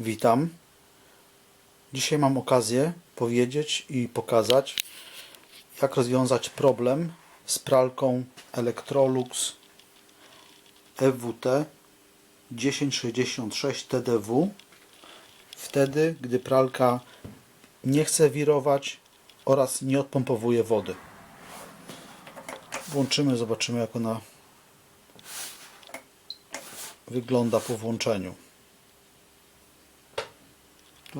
Witam. Dzisiaj mam okazję powiedzieć i pokazać, jak rozwiązać problem z pralką Electrolux EWT 1066 TDW wtedy, gdy pralka nie chce wirować oraz nie odpompowuje wody. Włączymy, zobaczymy jak ona wygląda po włączeniu.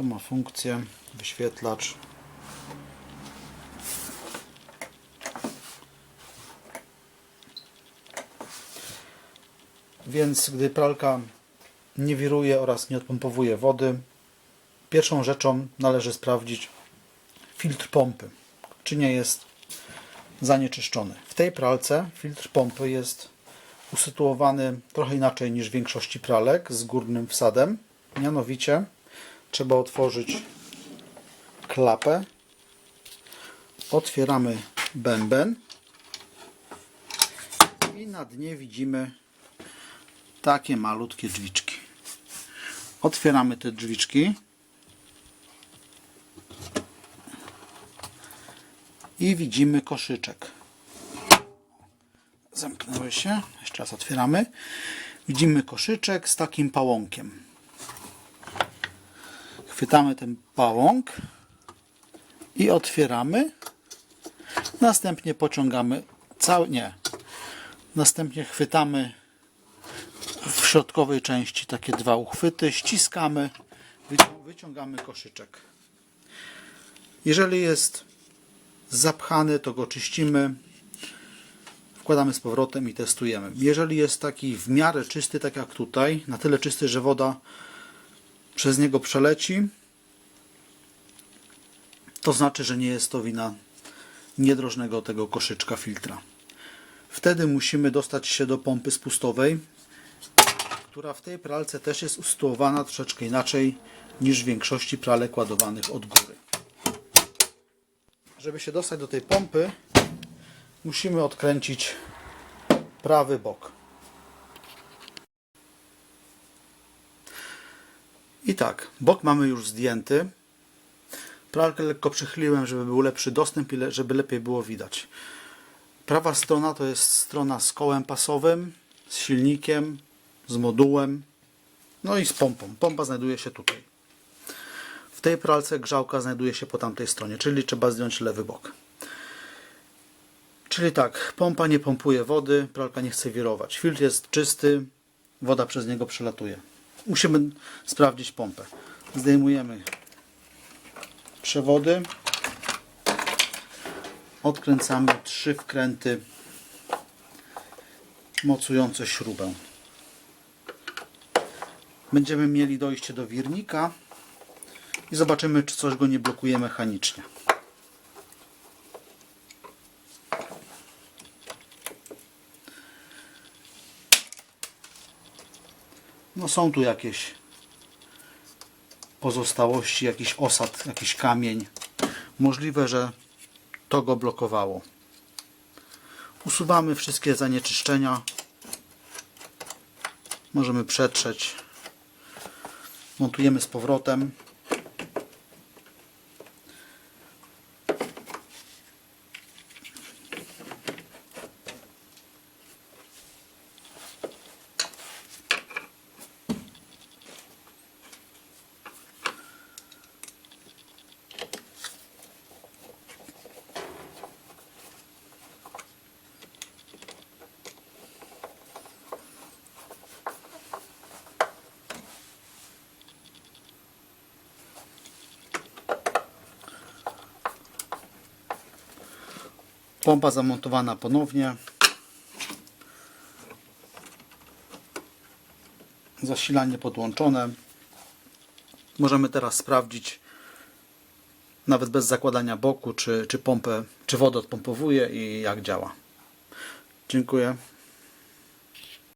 Ma funkcję wyświetlacz. Więc gdy pralka nie wiruje oraz nie odpompowuje wody, pierwszą rzeczą należy sprawdzić filtr pompy, czy nie jest zanieczyszczony. W tej pralce filtr pompy jest usytuowany trochę inaczej niż w większości pralek z górnym wsadem. Mianowicie trzeba otworzyć klapę. Otwieramy bęben i na dnie widzimy takie malutkie drzwiczki. Otwieramy te drzwiczki i widzimy koszyczek. Zamknęły się. Jeszcze raz otwieramy. Widzimy koszyczek z takim pałąkiem. Chwytamy ten pałąk i otwieramy. Następnie pociągamy cały. Nie. Następnie chwytamy w środkowej części takie dwa uchwyty, ściskamy, wycią- wyciągamy koszyczek. Jeżeli jest zapchany, to go czyścimy, wkładamy z powrotem i testujemy. Jeżeli jest taki w miarę czysty, tak jak tutaj, na tyle czysty, że woda przez niego przeleci, to znaczy, że nie jest to wina niedrożnego tego koszyczka filtra. Wtedy musimy dostać się do pompy spustowej, która w tej pralce też jest usytuowana troszeczkę inaczej niż w większości pralek ładowanych od góry. Żeby się dostać do tej pompy, musimy odkręcić prawy bok. I tak, bok mamy już zdjęty. Pralkę lekko przychyliłem, żeby był lepszy dostęp i le- żeby lepiej było widać. Prawa strona to jest strona z kołem pasowym, z silnikiem, z modułem, no i z pompą. Pompa znajduje się tutaj. W tej pralce grzałka znajduje się po tamtej stronie, czyli trzeba zdjąć lewy bok. Czyli tak, pompa nie pompuje wody, pralka nie chce wirować. Filtr jest czysty, woda przez niego przelatuje. Musimy sprawdzić pompę. Zdejmujemy przewody. Odkręcamy trzy wkręty mocujące śrubę. Będziemy mieli dojście do wirnika i zobaczymy, czy coś go nie blokuje mechanicznie. No są tu jakieś pozostałości, jakiś osad, jakiś kamień. Możliwe, że to go blokowało. Usuwamy wszystkie zanieczyszczenia. Możemy przetrzeć. Montujemy z powrotem. Pompa zamontowana ponownie. Zasilanie podłączone. Możemy teraz sprawdzić, nawet bez zakładania boku, czy, czy pompę, czy wodę odpompowuje i jak działa. Dziękuję.